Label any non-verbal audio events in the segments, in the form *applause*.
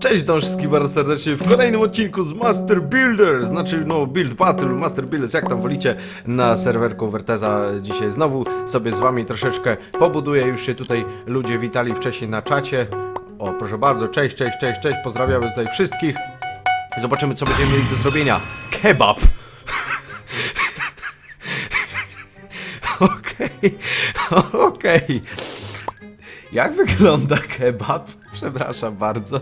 Cześć witam wszystkich bardzo serdecznie w kolejnym odcinku z Master Builder, znaczy no Build Battle, Master Builders, jak tam wolicie, na serwerku Verteza dzisiaj znowu sobie z wami troszeczkę pobuduję, już się tutaj ludzie witali wcześniej na czacie. O, proszę bardzo, cześć, cześć, cześć, cześć, pozdrawiamy tutaj wszystkich. Zobaczymy co będziemy mieli do zrobienia. Kebab! *laughs* Okej, okej. Jak wygląda kebab? Przepraszam bardzo.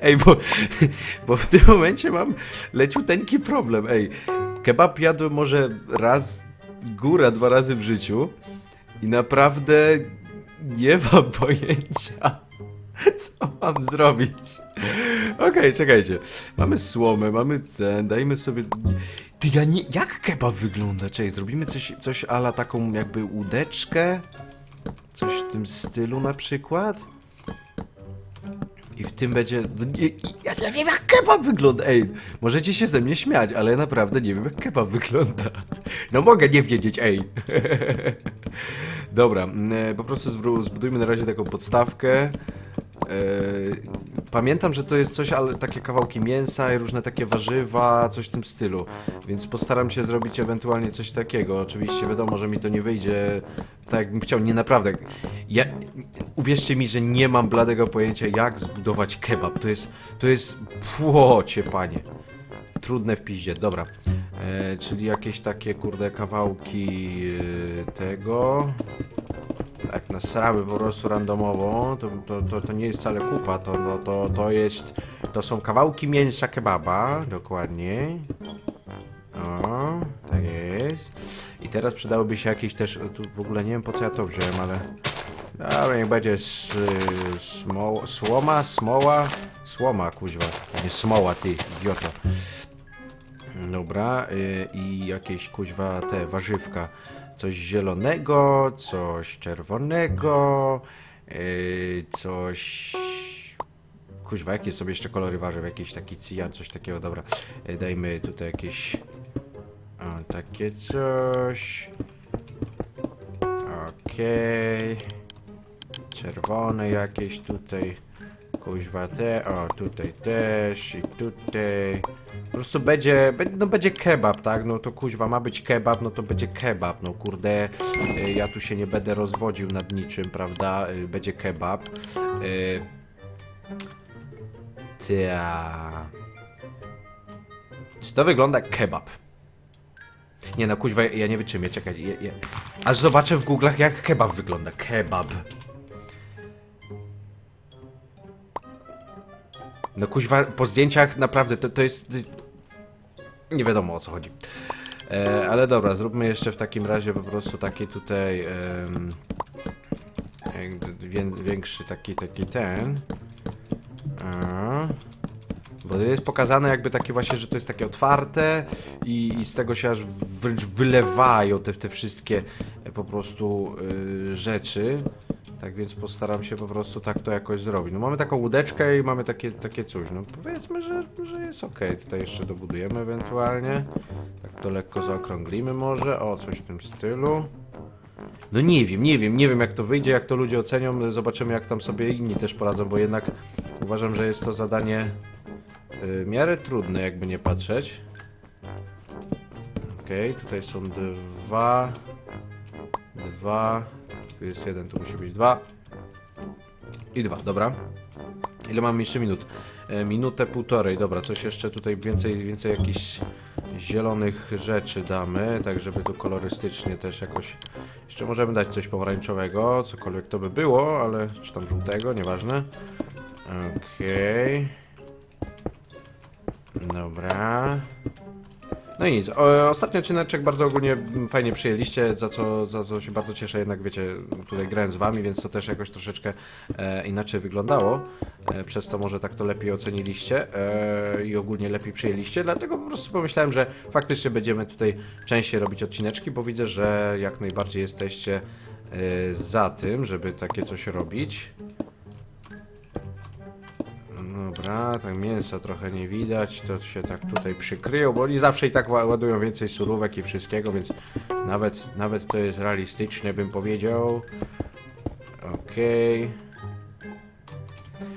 Ej, bo, bo w tym momencie mam leciuteńki problem. Ej, kebab jadłem może raz, góra dwa razy w życiu i naprawdę nie mam *laughs* pojęcia, co mam zrobić. Okej, czekajcie. Mamy słomę, mamy ten, dajmy sobie... Ty, ja nie... Jak kebab wygląda? Czekaj, zrobimy coś, coś ala taką jakby łódeczkę? Coś w tym stylu na przykład? I w tym będzie. No ja nie wiem jak kebab wygląda. Ej, możecie się ze mnie śmiać, ale naprawdę nie wiem jak kebab wygląda. No mogę nie wiedzieć, ej. *laughs* Dobra, mm, e, po prostu zbudujmy na razie taką podstawkę. E, Pamiętam, że to jest coś, ale takie kawałki mięsa i różne takie warzywa, coś w tym stylu. Więc postaram się zrobić ewentualnie coś takiego. Oczywiście wiadomo, że mi to nie wyjdzie tak jakbym chciał. Nie naprawdę. Ja, uwierzcie mi, że nie mam bladego pojęcia jak zbudować kebab. To jest, to jest płocie, panie. Trudne w piździe, dobra. E, czyli jakieś takie kurde kawałki e, tego. Tak, nasramy po prostu randomowo. To, to, to, to nie jest wcale kupa, to, to, to, to jest. To są kawałki mięsa kebaba, dokładnie. O, tak jest. I teraz przydałoby się jakieś też. Tu w ogóle nie wiem po co ja to wziąłem, ale. Dobra, niech będzie s, smo, słoma, smoła. Słoma, kuźwa. Nie smoła, ty, idioto. Dobra, y, i jakieś kuźwa te warzywka. Coś zielonego, coś czerwonego, y, coś. Kuźwa, jakie są jeszcze kolory warzyw? Jakiś taki cyjan, coś takiego, dobra. Y, Dajmy tutaj jakieś. O, takie coś. Okej. Czerwone jakieś tutaj. Kuźwa te, o tutaj też i tutaj. Po prostu będzie, no będzie kebab, tak? No to kuźwa ma być kebab, no to będzie kebab. No kurde, y, ja tu się nie będę rozwodził nad niczym, prawda? Y, Będzie kebab. Y, Ta. Czy to wygląda kebab? Nie no, kuźwa, ja nie wytrzymię, czekaj. Ja, ja... Aż zobaczę w Google'ach jak kebab wygląda. Kebab. No kuźwa, po zdjęciach naprawdę to, to jest... Nie wiadomo o co chodzi. E, ale dobra, zróbmy jeszcze w takim razie po prostu taki tutaj... wię- większy taki, taki ten. A. Bo jest pokazane jakby takie właśnie, że to jest takie otwarte i, i z tego się aż wręcz wylewają te, te wszystkie e, po prostu y, rzeczy. Tak więc postaram się po prostu tak to jakoś zrobić. No mamy taką łódeczkę i mamy takie, takie coś. No powiedzmy, że, że jest ok. Tutaj jeszcze dobudujemy ewentualnie. Tak to lekko zaokrąglimy może. O, coś w tym stylu. No nie wiem, nie wiem, nie wiem jak to wyjdzie, jak to ludzie ocenią. Zobaczymy jak tam sobie inni też poradzą, bo jednak uważam, że jest to zadanie w miarę trudne, jakby nie patrzeć. Okej, tutaj są dwa. Dwa. Tu jest jeden, tu musi być dwa. I dwa, dobra. Ile mam jeszcze minut? E, minutę, półtorej, dobra, coś jeszcze tutaj więcej, więcej jakichś zielonych rzeczy damy, tak żeby tu kolorystycznie też jakoś... Jeszcze możemy dać coś pomarańczowego, cokolwiek to by było, ale... czy tam żółtego, nieważne. Okej. Dobra. No i nic. Ostatni odcineczek bardzo ogólnie fajnie przyjęliście, za co, za co się bardzo cieszę. Jednak wiecie, tutaj grałem z wami, więc to też jakoś troszeczkę e, inaczej wyglądało. E, przez co może tak to lepiej oceniliście e, i ogólnie lepiej przyjęliście. Dlatego po prostu pomyślałem, że faktycznie będziemy tutaj częściej robić odcineczki, bo widzę, że jak najbardziej jesteście e, za tym, żeby takie coś robić. Dobra, tak mięsa trochę nie widać, to się tak tutaj przykryją, bo oni zawsze i tak ła- ładują więcej surówek i wszystkiego, więc nawet, nawet to jest realistyczne, bym powiedział. Okej.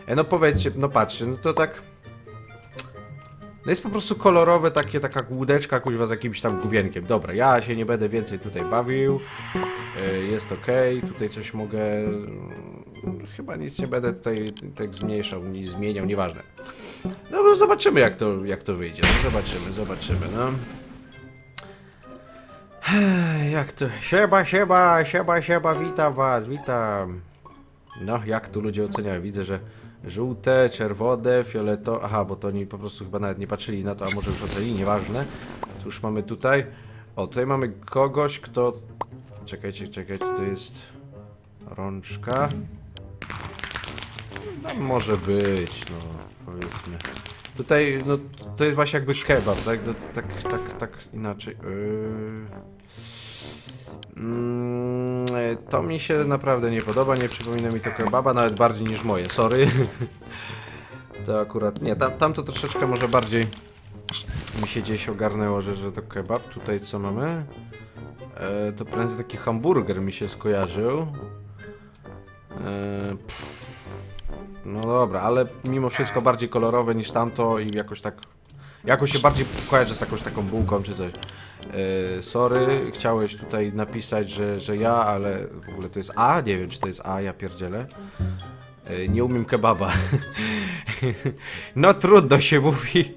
E, no powiedzcie, no patrzcie, no to tak... No jest po prostu kolorowe, takie, taka łódeczka kuźwa z jakimś tam główienkiem. Dobra, ja się nie będę więcej tutaj bawił. E, Jest ok, tutaj coś mogę... Chyba nic nie będę tutaj tak zmniejszał, nie zmieniał, nieważne. No bo zobaczymy jak to, jak to wyjdzie. No zobaczymy, zobaczymy, no. Jak to? Siema, siema, siema, siema, witam was, witam. No, jak tu ludzie oceniają? Widzę, że żółte, czerwone, fioletowe. Aha, bo to oni po prostu chyba nawet nie patrzyli na to, a może już ocenili, nieważne. Cóż mamy tutaj? O, tutaj mamy kogoś, kto. Czekajcie, czekajcie, to jest. Rączka. No, może być, no, powiedzmy. Tutaj, no, to jest właśnie jakby kebab, tak? No, tak, tak, tak, inaczej. Yy... Mm, to mi się naprawdę nie podoba, nie przypomina mi to kebaba, nawet bardziej niż moje, sorry. *laughs* To akurat, nie, tam, tam to troszeczkę może bardziej mi się gdzieś ogarnęło, że, że to kebab. Tutaj co mamy? E, to prędzej taki hamburger mi się skojarzył. E, pff. No dobra, ale mimo wszystko bardziej kolorowe niż tamto i jakoś tak... Jakoś się bardziej kojarzę z jakąś taką bułką czy coś. E, sorry, chciałeś tutaj napisać, że, że ja, ale w ogóle to jest A? Nie wiem, czy to jest A, ja pierdzielę. E, nie umiem kebaba. *laughs* no trudno się mówi.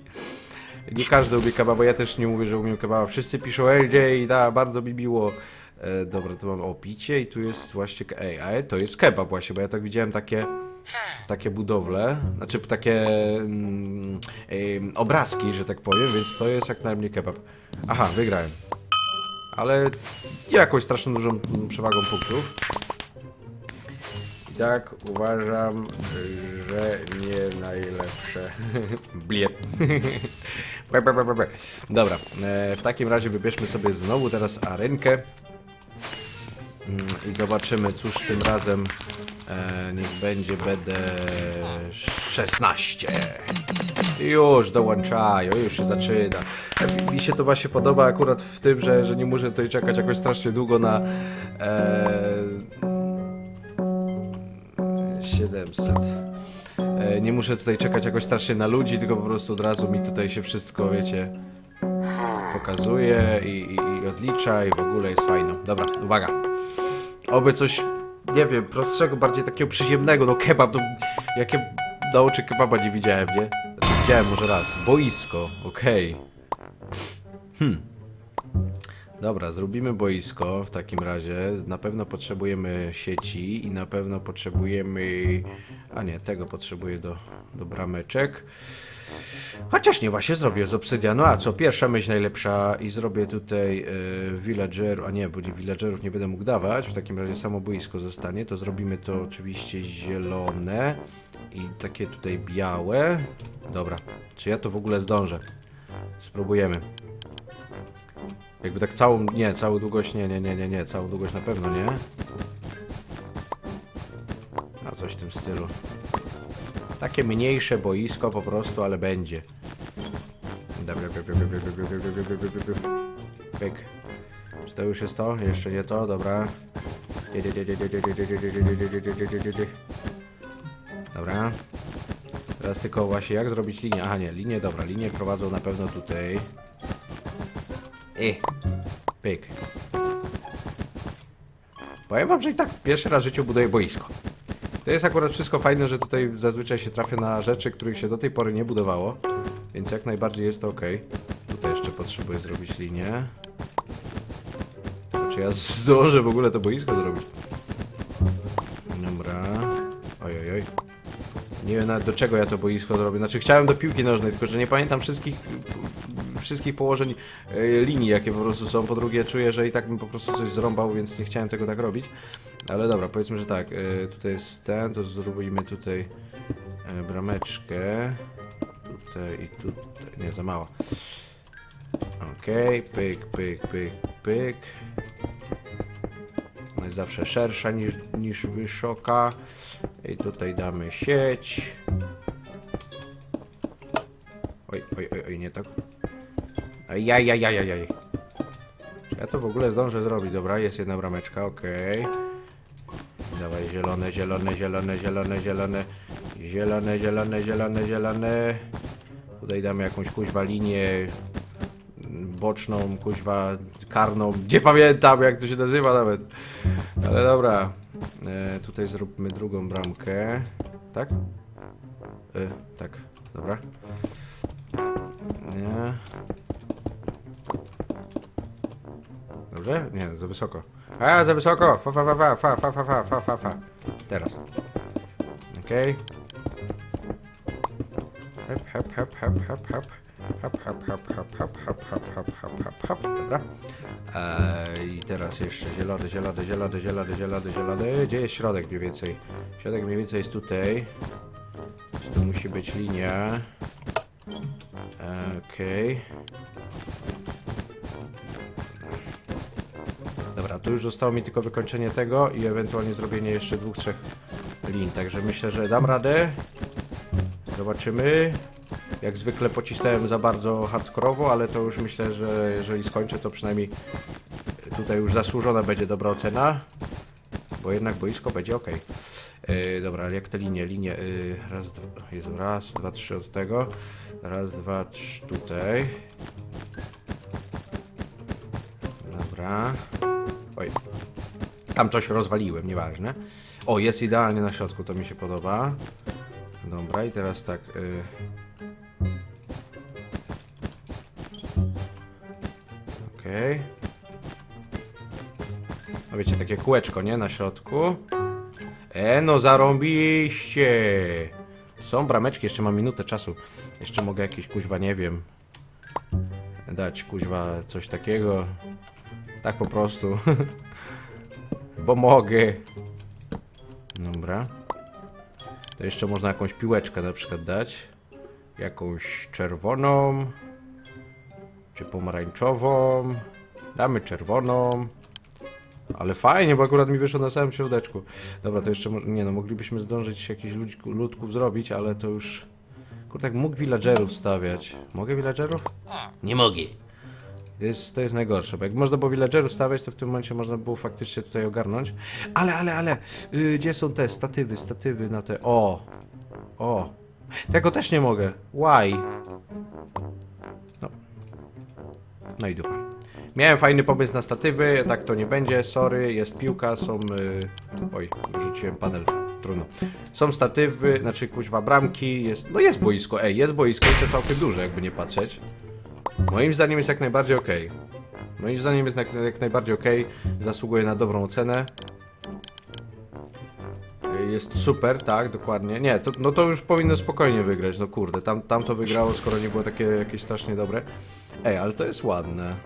Nie każdy umie kebaba, ja też nie mówię, że umiem kebaba. Wszyscy piszą LJ, da, bardzo mi miło. E, dobra, tu mam o picie i tu jest właśnie, ej, a to jest kebab właśnie, bo ja tak widziałem takie, takie budowle, znaczy takie mm, obrazki, że tak powiem, więc to jest jak najmniej kebab. Aha, wygrałem. Ale nie jakąś straszną dużą mm, przewagą punktów. I tak uważam, że nie najlepsze. *laughs* Be. *laughs* Dobra, e, w takim razie wybierzmy sobie znowu teraz arenkę. Mm, I zobaczymy, cóż tym razem e, niech będzie BD16. Już dołączają, już się zaczyna. E, Mi się to właśnie podoba akurat w tym, że, że nie muszę tutaj czekać jakoś strasznie długo na e, 700. E, nie muszę tutaj czekać jakoś strasznie na ludzi, tylko po prostu od razu mi tutaj się wszystko, wiecie, pokazuje i, i, i odlicza i w ogóle jest fajno. Dobra, uwaga. Oby coś, nie wiem, prostszego, bardziej takiego przyziemnego, no kebab, to jakie na oczy kebaba nie widziałem, nie? Znaczy widziałem może raz. Boisko, okej. Hmm. Dobra, zrobimy boisko w takim razie. Na pewno potrzebujemy sieci i na pewno potrzebujemy... A nie, tego potrzebuję do, do brameczek. Chociaż nie, właśnie zrobię z obsydianu. A co, pierwsza myśl najlepsza i zrobię tutaj villagerów, a nie, bo villagerów nie będę mógł dawać. W takim razie samo boisko zostanie. To zrobimy to oczywiście zielone i takie tutaj białe. Dobra, czy ja to w ogóle zdążę? Spróbujemy. Jakby tak całą, nie, całą długość, nie, nie, nie, nie, nie, całą długość na pewno nie. A coś w tym stylu. Takie mniejsze boisko po prostu, ale będzie. Dobra, pyk. Czy to już jest to? Jeszcze nie to, dobra. Dobra. Teraz tylko właśnie jak zrobić linię? Aha nie, linie, dobra, linie prowadzą na pewno tutaj. I. Pyk. Powiem wam, że i tak pierwszy raz w życiu buduję boisko. To jest akurat wszystko fajne, że tutaj zazwyczaj się trafia na rzeczy, których się do tej pory nie budowało. Więc jak najbardziej jest to ok. Tutaj jeszcze potrzebuję zrobić linię. Czy ja zdążę w ogóle to boisko zrobić? Dobra. Oj, oj, oj. Nie wiem nawet do czego ja to boisko zrobię. Znaczy chciałem do piłki nożnej, tylko że nie pamiętam wszystkich wszystkich położeń e, linii, jakie po prostu są. Po drugie czuję, że i tak bym po prostu coś zrąbał, więc nie chciałem tego tak robić. Ale dobra, powiedzmy, że tak. e, Tutaj jest ten, to zrobimy tutaj e, brameczkę. Tutaj i tutaj. Nie, za mało. Okej, pyk, pyk, pyk, pyk. Ona jest zawsze szersza niż, niż wysoka. I tutaj damy sieć. Oj, oj, oj, oj, nie tak. Ajajajajajaj. Czy ja to w ogóle zdążę zrobić? Dobra, jest jedna brameczka, okej. Dawaj, zielone, zielone, zielone, zielone, zielone, Zielone, zielone, zielone, zielone. Tutaj damy jakąś kuźwa linię boczną, kuźwa karną. Nie pamiętam jak to się nazywa nawet. Ale dobra. E, tutaj zróbmy drugą bramkę. Tak? E, tak, dobra. Nie. Dobrze? Nie, za wysoko. A, za wysoko! Fa, fa, fa, fa, fa, fa, fa, fa, fa, fa, fa. Teraz. Okej. Hep, hep, hep, hep, hep, hep. Hep, hep, hep, hep, hep, hep, hep, hep, hep, hep, hep. Dobra. Eee, I teraz jeszcze zielony, zielony, zielony, zielony, zielony, zielony. Gdzie jest środek mniej więcej? Środek mniej więcej jest tutaj. Tu musi być linia. Eee, Okej. Dobra, tu już zostało mi tylko wykończenie tego i ewentualnie zrobienie jeszcze dwóch, trzech lin. Także myślę, że dam radę. Zobaczymy. Jak zwykle pocisnąłem za bardzo hardkorowo, ale to już myślę, że jeżeli skończę, to przynajmniej tutaj już zasłużona będzie dobra ocena. Bo jednak boisko będzie ok. Yy, dobra, ale jak te linie? Linie. Yy, raz, dwa, Jezu, raz, dwa, trzy od tego. Raz, dwa, trzy tutaj. Dobra. Tam coś rozwaliłem, nieważne. O, jest idealnie na środku, to mi się podoba. Dobra, i teraz tak. Y... Okej. No wiecie, takie kółeczko, nie? Na środku. E, no zarąbiście! Są brameczki, jeszcze mam minutę czasu. Jeszcze mogę jakieś kuźwa, nie wiem. Dać kuźwa coś takiego. Tak po prostu. *laughs* Bo mogę. Dobra. To jeszcze można jakąś piłeczkę na przykład dać. Jakąś czerwoną. Czy pomarańczową. Damy czerwoną. Ale fajnie, bo akurat mi wyszło na samym środeczku. Dobra, to jeszcze może... Nie no, moglibyśmy zdążyć jakichś ludź, ludków zrobić, ale to już... Kurde, jak mógł villagerów stawiać. Mogę villagerów? Nie mogę. To jest, to jest najgorsze, bo jak można było villagerów stawiać, to w tym momencie można było faktycznie tutaj ogarnąć. Ale, ale, ale, yy, gdzie są te statywy, statywy na te, o, o. Tego też nie mogę, why? No. No i dupa. Miałem fajny pomysł na statywy, tak to nie będzie, sorry, jest piłka, są, yy... oj, wrzuciłem panel, trudno. Są statywy, znaczy kuźwa bramki, jest, no jest boisko, ej, jest boisko i to całkiem duże, jakby nie patrzeć. Moim zdaniem jest jak najbardziej ok. Moim zdaniem jest jak, jak najbardziej ok. Zasługuje na dobrą ocenę. Jest super, tak, dokładnie. Nie, to, no to już powinno spokojnie wygrać, no kurde, tam, tam to wygrało, skoro nie było takie jakieś strasznie dobre. Ej, ale to jest ładne.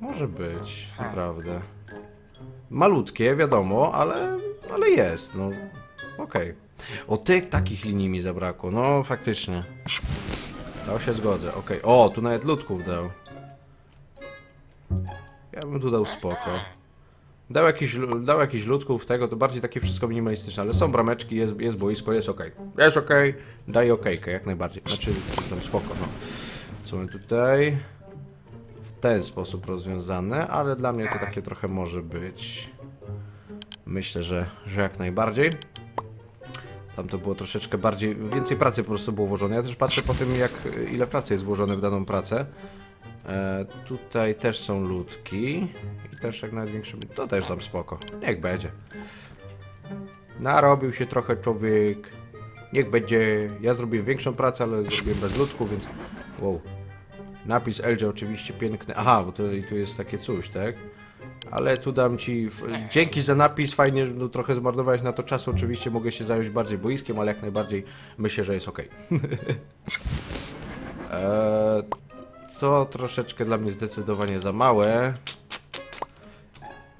Może być, naprawdę. Malutkie, wiadomo, ale, ale jest, no. Okej. O, tych takich linii mi zabrakło, no faktycznie. To się zgodzę, okej. O, tu nawet ludków dał. Ja bym tu dał spoko. Dał jakiś, dał jakiś ludków tego, to bardziej takie wszystko minimalistyczne, ale są brameczki, jest, jest boisko, jest okej. Jest okej, daj okejkę, jak najbardziej. Znaczy, tam spoko, no. Co my tutaj? W ten sposób rozwiązane, ale dla mnie to takie trochę może być. Myślę, że, że jak najbardziej. Tam to było troszeczkę bardziej, więcej pracy po prostu było włożone. Ja też patrzę po tym, jak ile pracy jest włożone w daną pracę. E, tutaj też są ludki. I też jak największy. To też tam spoko. Niech będzie. Narobił się trochę człowiek. Niech będzie. Ja zrobiłem większą pracę, ale zrobiłem bez ludków, więc. Wow. Napis LG oczywiście piękny. Aha, bo to, i tu jest takie coś, tak? Ale tu dam ci. Dzięki za napis, fajnie, że no, trochę zmarnowałeś na to czasu. Oczywiście mogę się zająć bardziej boiskiem, ale jak najbardziej myślę, że jest ok. *laughs* eee, troszeczkę dla mnie zdecydowanie za małe.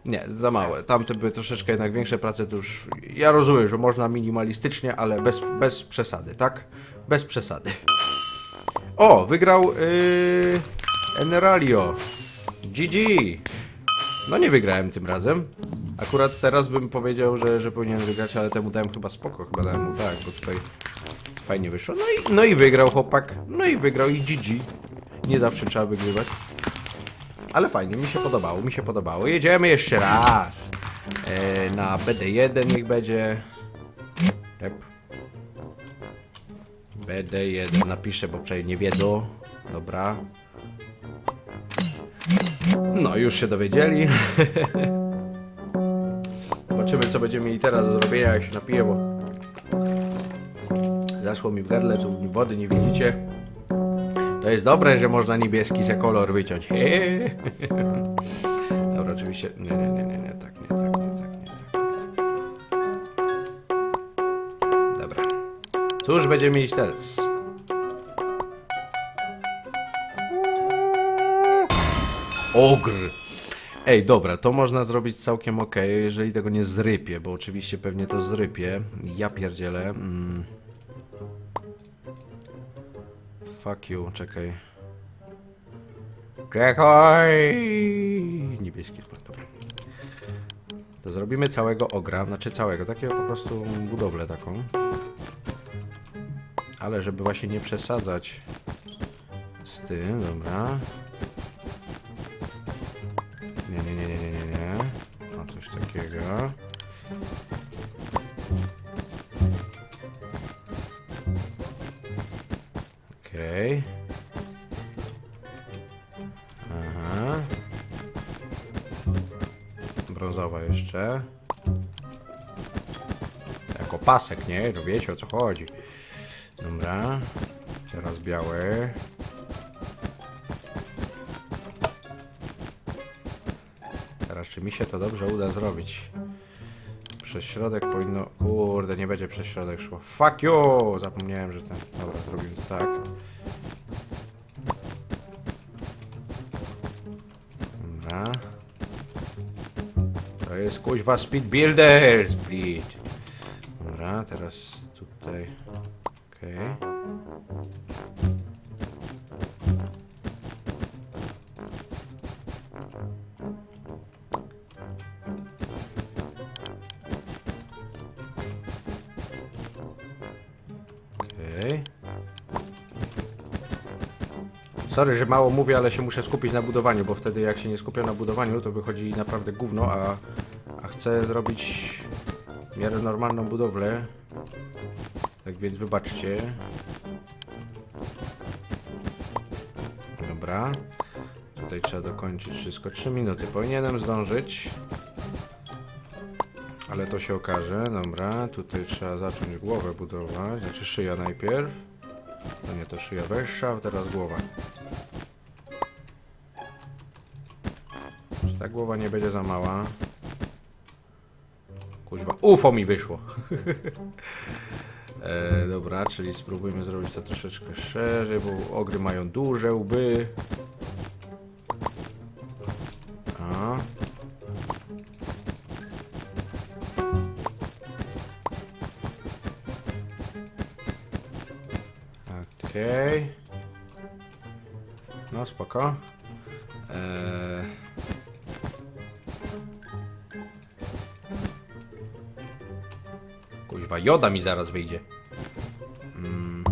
Nie, za małe. Tamte były troszeczkę jednak większe prace, to już. Ja rozumiem, że można minimalistycznie, ale bez, bez przesady, tak? Bez przesady. O, wygrał yy, Eneralio. GG. No nie wygrałem tym razem. Akurat teraz bym powiedział, że, że powinien wygrać, ale temu dałem chyba spoko, chyba dałem mu tak, bo tutaj fajnie wyszło. No i, no i wygrał chłopak, no i wygrał i GG. Nie zawsze trzeba wygrywać. Ale fajnie, mi się podobało, mi się podobało. Jedziemy jeszcze raz. E, na BD1 niech będzie. Yep. BD1 napiszę, bo przecież nie wiedzą. Dobra. No, już się dowiedzieli. Zobaczymy, co będziemy mieli teraz do zrobienia, jak się napiję, bo... Zaszło mi w gardle, tu wody nie widzicie. To jest dobre, że można niebieski za kolor wyciąć. *laughs* Dobra, oczywiście... Nie, nie, nie, nie, nie, tak, nie, tak, nie, tak, nie, tak. Dobra. Cóż będziemy mieć teraz? Ogr! Ej, dobra, to można zrobić całkiem ok, jeżeli tego nie zrypie, bo oczywiście pewnie to zrypie. Ja pierdzielę. Mm. Fuck you, czekaj. Czekaj! Niebieski dobra. To zrobimy całego ogra, znaczy całego, takiego po prostu budowlę taką. Ale żeby właśnie nie przesadzać z tym, dobra. Okej. Aha. Brązowa jeszcze. Jako pasek, nie? To wiecie o co chodzi. Dobra. Teraz biały. Teraz czy mi się to dobrze uda zrobić? Przez środek powinno... Kurde, nie będzie przez środek szło. Fuck you! Zapomniałem, że ten... Dobra, zrobimy to tak. Kuźwa Speed Builder! Speed. Dobra, teraz tutaj... Okej. Okej. Sorry, że mało mówię, ale się muszę skupić na budowaniu, bo wtedy jak się nie skupię na budowaniu, to wychodzi naprawdę gówno, a, zrobić w miarę normalną budowlę. Tak więc wybaczcie. Dobra. Tutaj trzeba dokończyć wszystko. 3 minuty. Powinienem zdążyć. Ale to się okaże. Dobra. Tutaj trzeba zacząć głowę budować. Znaczy szyja najpierw. No nie, to szyja wyższa, teraz głowa. Ta głowa nie będzie za mała? Kuźwa, UFO mi wyszło. *laughs* e, dobra, czyli spróbujmy zrobić to troszeczkę szerzej, bo ogry mają duże łby. Okej. No spoko. Joda mi zaraz wyjdzie. Mm.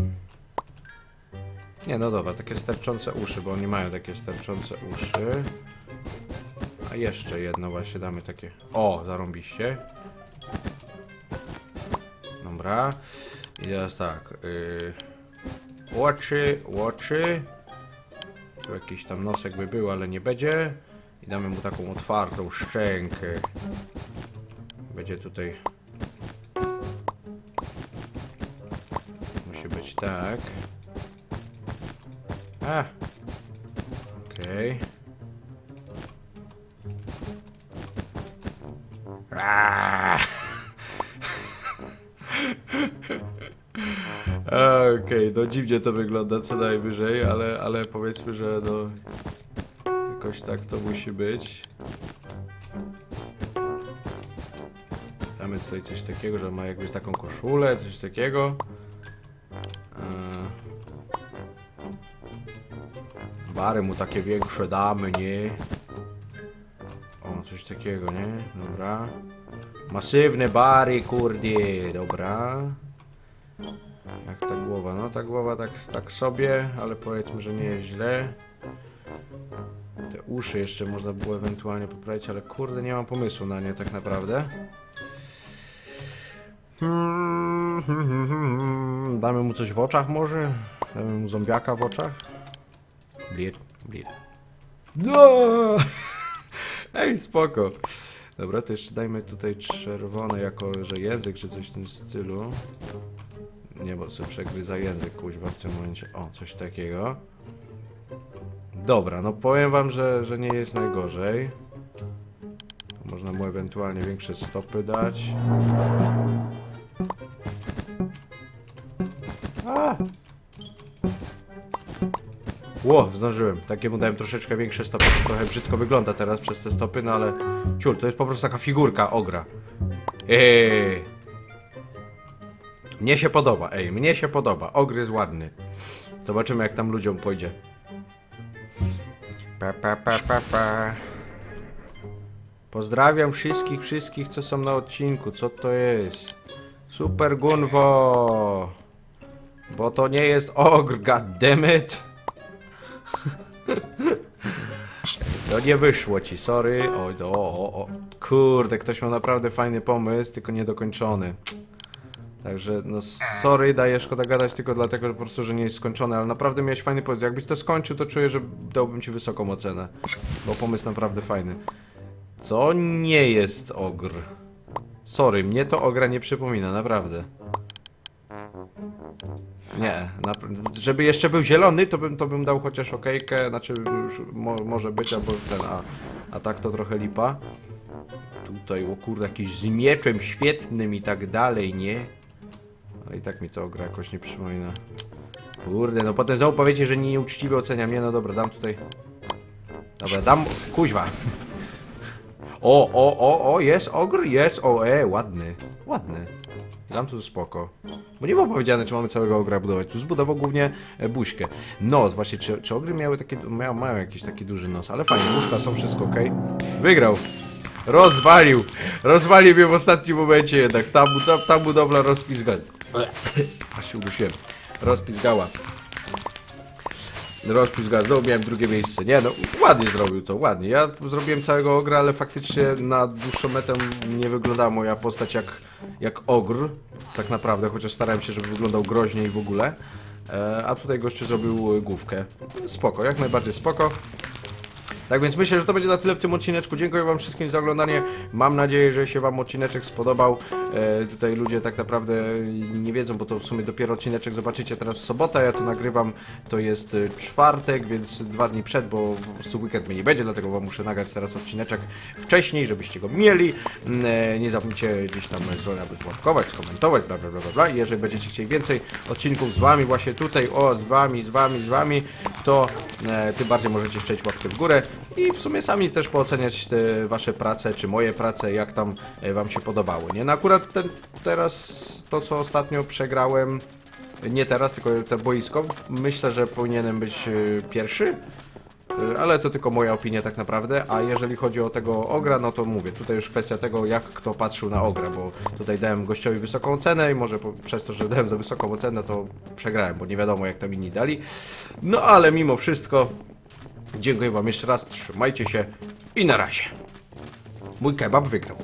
Nie, no dobra, takie sterczące uszy, bo oni mają takie sterczące uszy. A jeszcze jedno właśnie damy takie... O, zarąbiście. Dobra. I teraz tak. Yy... Oczy, oczy. Tu jakiś tam nosek by był, ale nie będzie. I damy mu taką otwartą szczękę. Będzie tutaj... tak. A. Okej. Aaaa! *laughs* Okej, no dziwnie to wygląda co najwyżej, ale, ale powiedzmy, że no jakoś tak to musi być. Damy tutaj coś takiego, że ma jakąś taką koszulę, coś takiego. Bary mu takie większe damy, nie? O, coś takiego, nie? Dobra. Masywne bary, kurde, dobra. Jak ta głowa? No ta głowa tak, tak sobie, ale powiedzmy, że nie jest źle. Te uszy jeszcze można było ewentualnie poprawić, ale kurde nie mam pomysłu na nie tak naprawdę. Hmm, hmm, hmm. Damy mu coś w oczach może? Damy mu zombiaka w oczach? Blir, blir. No! *laughs* Ej, spoko. Dobra, to jeszcze dajmy tutaj czerwone jako, że język, czy coś w tym stylu. Nie, bo sobie przegryza język, kuźwa, w tym momencie. O, coś takiego. Dobra, no powiem wam, że, że nie jest najgorzej. Można mu ewentualnie większe stopy dać. A! Ło, zdążyłem. Takiemu dałem troszeczkę większe stopy. To trochę brzydko wygląda teraz przez te stopy, no ale... Ciul, to jest po prostu taka figurka ogra. Eee. Mnie się podoba, ej, mnie się podoba. Ogry jest ładny. Zobaczymy jak tam ludziom pójdzie. Pa, pa, pa, pa, pa. Pozdrawiam wszystkich, wszystkich, co są na odcinku. Co to jest? Super Gunwo! Bo to nie jest ogr, goddammit! To *laughs* nie wyszło ci, sorry. Oj, o, o, o. Kurde, ktoś miał naprawdę fajny pomysł, tylko niedokończony. Także, no sorry, daję szkoda gadać tylko dlatego, że po prostu, że nie jest skończony, ale naprawdę miałeś fajny pomysł. Jakbyś to skończył, to czuję, że dałbym ci wysoką ocenę. Bo pomysł naprawdę fajny. To nie jest ogr. Sorry, mnie to ogra nie przypomina, naprawdę. Nie, nap- żeby jeszcze był zielony, to bym, to bym dał chociaż okejkę, znaczy już mo może być, albo ten, a, a tak to trochę lipa. Tutaj, o kurde, jakiś z mieczem świetnym i tak dalej, nie? Ale i tak mi to ogra jakoś nie przypomina. Kurde, no potem znowu powiecie, że nieuczciwie oceniam. Nie, no dobra, dam tutaj... Dobra, dam... Kuźwa. O, o, o, o, jest ogr, jest, o, e, ładny, ładny. Dam tu spoko. Bo nie było powiedziane, czy mamy całego ogra budować. Tu zbudował głównie e, buźkę. Nos, właśnie, czy, czy ogry miały takie, mają, mają jakiś taki duży nos, ale fajnie, łóżka są, wszystko ok. Wygrał. Rozwalił. Rozwalił mnie w ostatnim momencie jednak. Ta, buda, ta budowla rozpizgała. Aż się udusiłem. Rozpizgała. Rozpizgała. Znowu miałem drugie miejsce. Nie no, ładnie zrobił to, ładnie. Ja zrobiłem całego ogra, ale faktycznie na dłuższą metę nie wyglądała moja postać jak, jak ogr. Tak naprawdę, chociaż starałem się, żeby wyglądał groźniej w ogóle. E, a tutaj gościu zrobił główkę. Spoko, jak najbardziej spoko. Tak więc myślę, że to będzie na tyle w tym odcineczku. Dziękuję wam wszystkim za oglądanie. Mam nadzieję, że się wam odcineczek spodobał. E, tutaj ludzie tak naprawdę nie wiedzą, bo to w sumie dopiero odcineczek zobaczycie teraz w sobotę. Ja to nagrywam, to jest e, czwartek, więc dwa dni przed, bo po prostu weekend mnie nie będzie, dlatego wam muszę nagrać teraz odcineczek wcześniej, żebyście go mieli. Mm, E, nie zapomnijcie gdzieś tam aby złapkować, skomentować, bla bla bla bla bla. I jeżeli będziecie chcieli więcej odcinków z wami, właśnie tutaj, o, z wami, z wami, z wami, to e, tym bardziej możecie szczęść łapkę w górę i w sumie sami też pooceniać te wasze prace, czy moje prace, jak tam e, wam się podobało, nie? No akurat ten, teraz to, co ostatnio przegrałem, nie teraz, tylko te boisko, myślę, że powinienem być e, pierwszy, E, ale to tylko moja opinia tak naprawdę, a jeżeli chodzi o tego ogra, no to mówię, tutaj już kwestia tego, jak kto patrzył na ogra, bo tutaj dałem gościowi wysoką ocenę i może po, przez to, że dałem za wysoką ocenę, to przegrałem, bo nie wiadomo jak tam inni dali. No ale mimo wszystko, dziękuję wam jeszcze raz, trzymajcie się i na razie. Mój kebab wygrał.